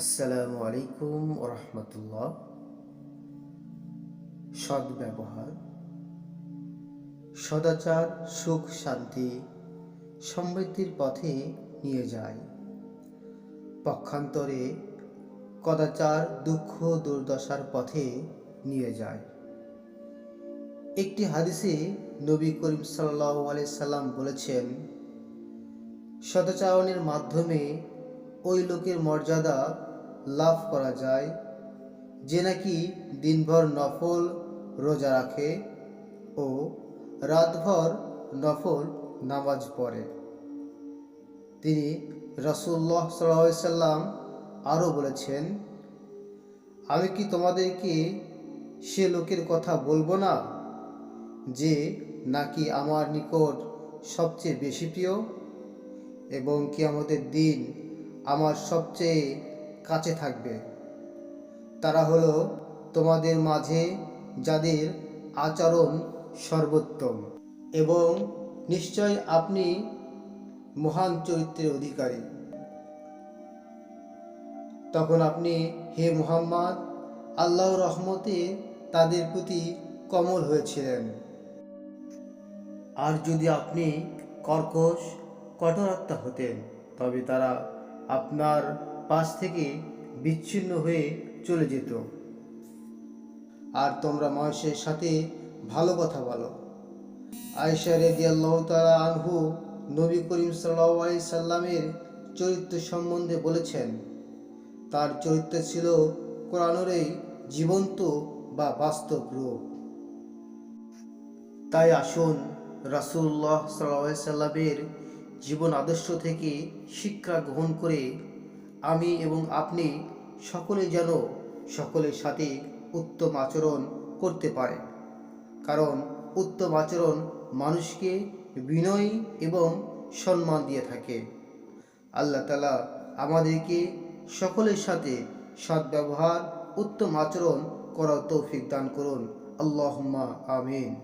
আসসালামু আলাইকুম রহমতুল্লাহ সদ্ব্যবহার। সদাচার, সুখ, শান্তি সমৃদ্ধির পথে নিয়ে যায় পক্ষান্তরে কদাচার, দুঃখ, দুর্দশার পথে নিয়ে যায় একটি হাদিসে নবী করিম সাল্লাহ সাল্লাম বলেছেন, সদাচারণের মাধ্যমে ওই লোকের মর্যাদা লাভ করা যায়, যে নাকি দিনভর নফল রোজা রাখে ও রাতভর নফল নামাজ পড়ে। তিনি রসুল্লাহ সাল্লাম আরও বলেছেন, আমি কি তোমাদেরকে সে লোকের কথা বলব না, যে নাকি আমার নিকট সবচেয়ে বেশি প্রিয়? এবং কি আমাদের দিন আমার সবচেয়ে কাছে থাকবে। তারা হলো তোমাদের মাঝে যাদের আচরণ সর্বোত্তম এবং নিশ্চয় আপনি মহান চরিত্রের অধিকারী। তখন আপনি হে মুহাম্মদ আল্লাহ রহমতে তাদের প্রতি কমল হয়েছিলেন। আর যদি আপনি কর্কশ, কঠোরাত্মা হতেন, তবে তারা আপনার পাশ থেকে বিচ্ছিন্ন হয়ে চলে যেত। আর তোমরা মানুষের সাথে ভালো কথা বলো। আয়সা রেদি আল্লাহ তালা আনহু নবী করিম সাল্লাহ সাল্লামের চরিত্র সম্বন্ধে বলেছেন, তার চরিত্র ছিল কোরআনরেই জীবন্ত বা বাস্তব রূপ। তাই আসুন রাসুল্লাহ সাল্লাহ সাল্লামের জীবন আদর্শ থেকে শিক্ষা গ্রহণ করে আমি এবং আপনি সকলে যেন সকলের সাথে উত্তম আচরণ করতে পারে কারণ উত্তম আচরণ মানুষকে বিনয় এবং সম্মান দিয়ে থাকে। আল্লাহ তালা আমাদেরকে সকলের সাথে সদ্ব্যবহার, উত্তম আচরণ করার তৌফিক দান করুন। আল্লাহম্মা আমিন।